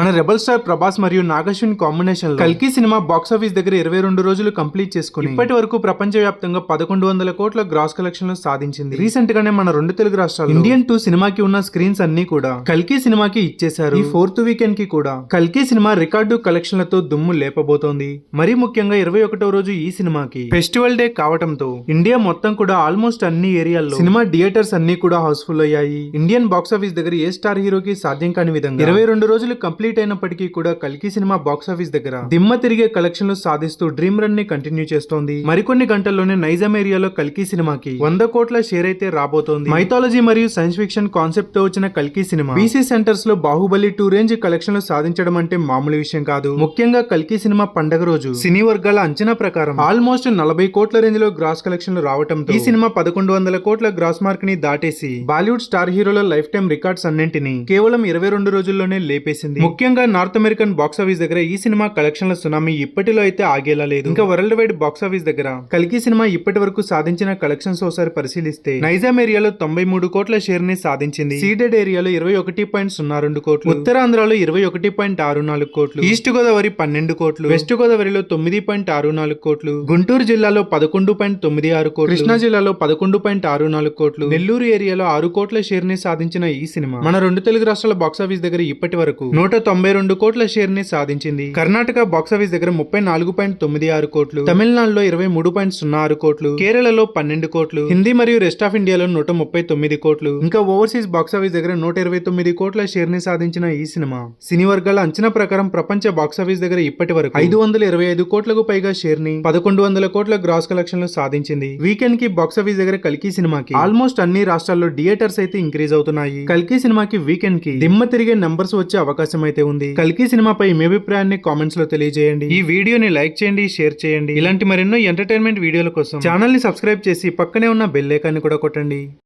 మన rebel star Prabhas మరియు Nag Ashwin combination కల్కి సినిమా బాక్స్ ఆఫీస్ దగ్గర ఇరవై రెండు రోజులు కంప్లీట్ చేసుకుని ఇప్పటి వరకు ప్రపంచ వ్యాప్తంగా పదకొండు వందల కోట్ల గ్రాస్ కలెక్షన్లు సాధించింది. రీసెంట్ గానే మన రెండు తెలుగు రాష్ట్రాలు ఇండియన్ టూ సినిమాకి ఉన్న స్క్రీన్స్ అన్ని కూడా కల్కి సినిమాకి ఇచ్చేశారు. ఈ ఫోర్త్ వీకెండ్కి కూడా కల్కి సినిమా రికార్డు కలెక్షన్లతో దుమ్ము లేపబోతోంది. మరీ ముఖ్యంగా ఇరవై ఒకటో రోజు ఈ సినిమాకి ఫెస్టివల్ డే కావడంతో ఇండియా మొత్తం కూడా ఆల్మోస్ట్ అన్ని ఏరియాల్లో సినిమా థియేటర్స్ అన్ని కూడా హౌస్ఫుల్ అయ్యాయి. ఇండియన్ బాక్స్ ఆఫీస్ దగ్గర ఏ స్టార్ హీరోకి సాధ్యం కాని విధంగా ఇరవై రెండు రోజులు కంప్లీట్ అయినప్పటికీ కూడా కల్కి సినిమా బాక్స్ ఆఫీస్ దగ్గర దిమ్మ తిరిగే కలెక్షన్లు సాధిస్తూ డ్రీమ్ రన్ని కంటిన్యూ చేస్తోంది. మరికొన్ని గంటల్లోనే నైజాం ఏరియాలో కల్కి సినిమాకి వంద కోట్ల షేర్ అయితే రాబోతోంది. మైథాలజీ మరియు సైన్స్ ఫిక్షన్ కాన్సెప్ట్తో వచ్చిన కల్కి సినిమా బీసీ సెంటర్స్లో బాహుబలి టూ రేంజ్ కలెక్షన్లు సాధించడం అంటే మామూలు విషయం కాదు. ముఖ్యంగా కల్కి సినిమా పండగ రోజు సినీ వర్గాల అంచనా ప్రకారం ఆల్మోస్ట్ నలభై కోట్ల రేంజ్లో గ్రాస్ కలెక్షన్లు రావటం ఈ సినిమా పదకొండు వందల కోట్ల గ్రాస్ మార్క్ని దాటేసి బాలీవుడ్ స్టార్ హీరోల లైఫ్ టైం రికార్డ్స్ అన్నింటినీ కేవలం ఇరవై రెండు రోజుల్లోనే లేపేసింది. ముఖ్యంగా నార్త్ అమెరికన్ బాక్స్ ఆఫీస్ దగ్గర ఈ సినిమా కలెక్షన్ల సునామీ ఇప్పటిలో అయితే ఆగేలా లేదు. ఇంకా వరల్డ్ వైడ్ బాక్స్ ఆఫీస్ దగ్గర కల్కి సినిమా ఇప్పటి వరకు సాధించిన కలెక్షన్స్ ఒకసారి పరిశీలిస్తే నైజాం ఏరియాలో తొంభై మూడు కోట్ల షేర్ని సాధించింది. సీడెడ్ ఏరియాలో ఇరవై ఒకటి పాయింట్ సున్నా రెండు కోట్లు. ఉత్తరాంధ్రలో ఇరవై ఒకటి పాయింట్ ఆరు నాలుగు కోట్లు. ఈస్ట్ గోదావరి పన్నెండు కోట్లు. వెస్ట్ గోదావరిలో తొమ్మిది పాయింట్ ఆరు నాలుగు కోట్లు. గుంటూరు జిల్లాలో పదకొండు పాయింట్ తొమ్మిది ఆరు కోట్లు. కృష్ణా జిల్లాలో పదకొండు పాయింట్ ఆరు నాలుగు కోట్లు. నెల్లూరు ఏరియాలో ఆరు కోట్ల షేర్ని సాధించిన ఈ సినిమా మన రెండు తెలుగు రాష్ట్రాల బాక్స్ ఆఫీస్ దగ్గర ఇప్పటి వరకు నూట తొంభై రెండు కోట్ల షేర్ని సాధించింది. కర్ణాటక బాక్స్ ఆఫీస్ దగ్గర ముప్పై నాలుగు పాయింట్ తొమ్మిది ఆరు కోట్లు తమిళనాడులో ఇరవై మూడు పాయింట్ సున్నా ఆరు కోట్లు కేరళలో పన్నెండు కోట్లు హిందీ మరియు రెస్ట్ ఆఫ్ ఇండియాలో నూట ముప్పై తొమ్మిది కోట్లు ఇంకా ఓవర్సీస్ బాక్స్ ఆఫీస్ దగ్గర నూట ఇరవై తొమ్మిది కోట్ల షేర్ని సాధించిన ఈ సినిమా. సినీ వర్గాల అంచనా ప్రకారం ప్రపంచ బాక్స్ ఆఫీస్ దగ్గర ఇప్పటి వరకు ఐదు వందల ఇరవై ఐదు కోట్లకు పైగా షేర్ని పదకొండు వందల కోట్ల గ్రాస్ కలెక్షన్లు సాధించింది. వీకెండ్కి బాక్స్ ఆఫీస్ దగ్గర కల్కి సినిమాకి ఆల్మోస్ట్ అన్ని రాష్ట్రాల్లో థియేటర్స్ అయితే ఇంక్రీజ్ అవుతున్నాయి. కల్కి సినిమాకి వీకెండ్కి దిమ్మ తిరిగే నంబర్స్ వచ్చే అవకాశం అయితే అయితే ఉంది కల్కి సినిమాపై మీ అభిప్రాయాన్ని కామెంట్స్లో తెలియజేయండి. ఈ వీడియోని లైక్ చేయండి షేర్ చేయండి. ఇలాంటి మరెన్నో ఎంటర్టైన్మెంట్ వీడియోల కోసం ఛానల్ని సబ్స్క్రైబ్ చేసి పక్కనే ఉన్న బెల్ ఐకాన్ని కూడా కొట్టండి.